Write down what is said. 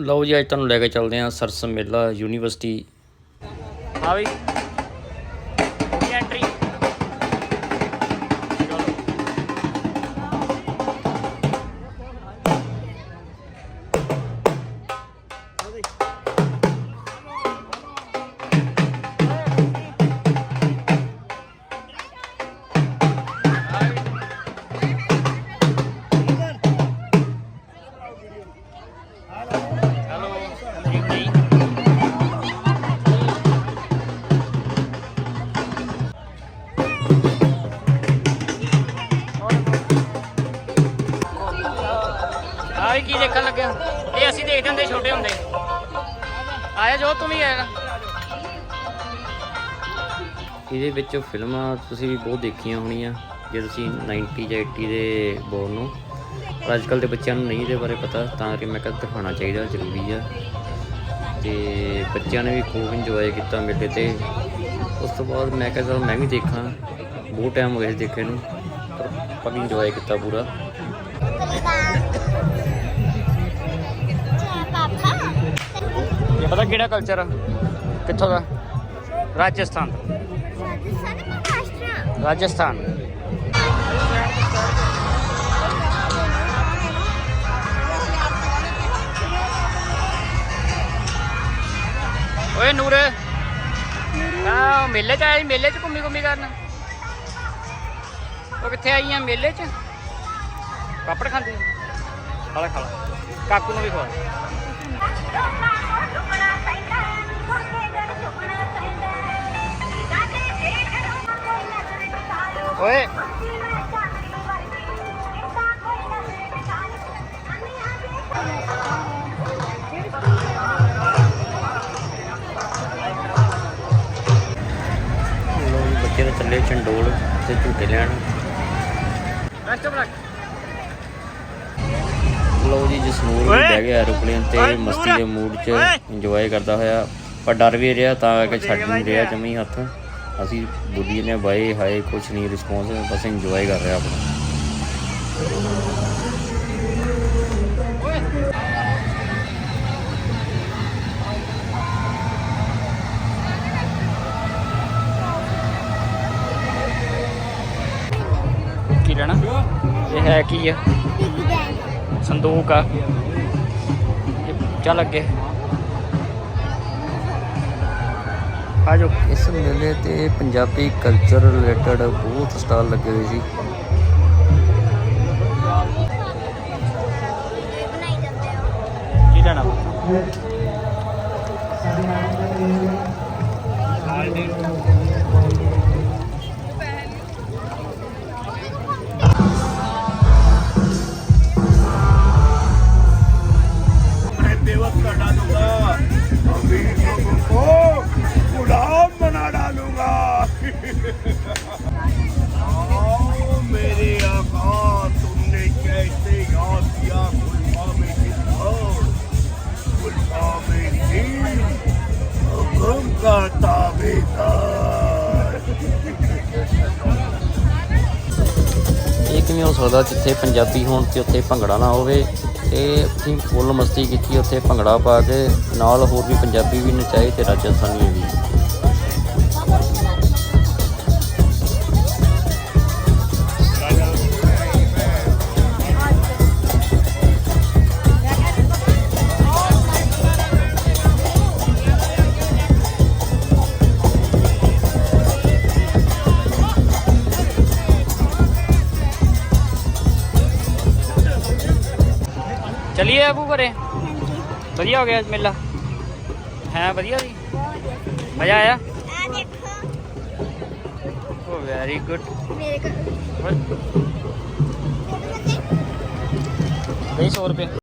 ਲਓ ਜੀ ਅੱਜ ਤੁਹਾਨੂੰ ਲੈ ਕੇ ਚੱਲਦੇ ਹਾਂ ਸਰਸ ਮੇਲਾ ਯੂਨੀਵਰਸਿਟੀ। ਹਾਂ ਵੀ ਆ ਵੀ ਕੀ ਦੇਖਣ ਲੱਗਿਆ ਇਹ ਅਸੀਂ ਦੇਖਦੇ ਹੁੰਦੇ ਛੋਟੇ ਹੁੰਦੇ। ਆਇਆ ਜੋ, ਤੂੰ ਵੀ ਆਏਗਾ ਇਹਦੇ ਵਿੱਚ ਫਿਲਮਾਂ ਤੁਸੀਂ ਵੀ ਬਹੁਤ ਦੇਖੀਆਂ ਹੋਣੀਆਂ, ਜੇ ਤੁਸੀਂ 90 ਜਾਂ 80 ਦੇ ਬੋਰਨ ਨੂੰ ਪਰ ਅੱਜ ਕੱਲ੍ਹ ਦੇ ਬੱਚਿਆਂ ਨੂੰ ਨਹੀਂ ਇਹਦੇ ਬਾਰੇ ਪਤਾ, ਤਾਂ ਕਿ ਮੈਂ ਕਿਹਾ ਦਿਖਾਉਣਾ ਚਾਹੀਦਾ ਜ਼ਰੂਰੀ ਆ। ਤੇ ਬੱਚਿਆਂ ਨੇ ਵੀ ਖੂਬ ਇੰਜੋਏ ਕੀਤਾ ਮੇਲੇ ਤੇ। ਉਸ ਤੋਂ ਬਾਅਦ ਮੈਂ ਕਿਹਾ ਚਲ ਮੈਂ ਵੀ ਦੇਖਾਂ, ਬਹੁਤ ਟਾਈਮ ਹੋ ਗਿਆ ਸੀ ਦੇਖੇ ਨੂੰ, ਪਰ ਆਪਾਂ ਇੰਜੋਏ ਕੀਤਾ ਪੂਰਾ। ਕਿਹੜਾ ਕਲਚਰ ਆ? ਕਿੱਥੋਂ ਦਾ? ਰਾਜਸਥਾਨ ਰਾਜਸਥਾਨ ਓਏ ਨੂਰ। ਆ ਮੇਲੇ ਚ ਆਈ ਮੇਲੇ ਚ ਘੁੰਮੀ ਘੁੰਮੀ ਕਰਨ। ਉਹ ਕਿੱਥੇ ਆਈ ਆ ਮੇਲੇ ਚ? ਪਾਪੜ ਖਾਂਦੀ ਖਾਲਾ ਖਾਲਾ ਕਾਕੂ ਨੂੰ ਵੀ ਖਵਾ। ਓਏ ਲੋ ਜੀ ਬੱਚੇ ਤਾਂ ਚੱਲੇ ਚੰਡੋਲ ਤੇ ਝੂਟੇ ਲੈਣ ਜੀ ਜਸਨੂਰ ਵੀ! ਬਹਿ ਗਿਆ ਐਰੋਪਲੇਨ ਤੇ ਮਸਤੀ! ਦੇ ਮੂਡ 'ਚ! ਇੰਜੋਏ ਕਰਦਾ ਹੋਇਆ ਪਰ ਡਰ ਵੀ ਰਿਹਾ ਤਾਂ ਕਰਕੇ ਛੱਡ ਨਹੀਂ ਰਿਹਾ ਜਮੀ ਹੱਥ ਅਸੀਂ ਬੁੱਢੀ ਨੇ ਬਾਏ ਹਾਏ ਕੁਛ ਨਹੀਂ ਰਿਸਪੌਂਸ ਬਸ ਇੰਜੋਏ ਕਰ ਰਿਹਾ ਆਪਣਾ। ਕੀ ਲੈਣਾ? ਇਹ ਹੈ ਕੀ ਆ? ਸੰਦੂਕ ਆ। ਇਹ ਚੱਲ ਅੱਗੇ। ਆ ਜਾਓ ਇਸ ਮੇਲੇ ਤੇ ਪੰਜਾਬੀ ਕਲਚਰ ਰਿਲੇਟਡ ਬਹੁਤ ਸਟਾਲ ਲੱਗੇ ਹੋਏ ਸੀ। ਕੀ ਲੈਣਾ? ਸਾਡੇ ਨਾਲ ਦੇ ਨਾਲ ਇਹ ਕਿਵੇਂ ਹੋ ਸਕਦਾ ਜਿੱਥੇ ਪੰਜਾਬੀ ਹੋਣ ਤੇ ਉੱਥੇ ਭੰਗੜਾ ਨਾ ਹੋਵੇ? ਤੇ ਅਸੀਂ ਫੁੱਲ ਮਸਤੀ ਕੀਤੀ, ਉੱਥੇ ਭੰਗੜਾ ਪਾ ਕੇ ਨਾਲ ਹੋਰ ਵੀ ਪੰਜਾਬੀ ਵੀ ਨਚਾਏ ਤੇ ਰਾਜਸਥਾਨੀ ਵੀ। ਚਲਿਏ ਆਬੂ ਘਰੇ? ਵਧੀਆ ਹੋ ਗਿਆ ਅੱਜ ਮੇਲਾ? ਹੈ ਵਧੀਆ ਸੀ ਮਜ਼ਾ ਆਇਆ? ਓ ਵੈਰੀ ਗੁੱਡ ਮੇਰੇ ਕੋਲ ਦੇ। 100 ਰੁਪਏ।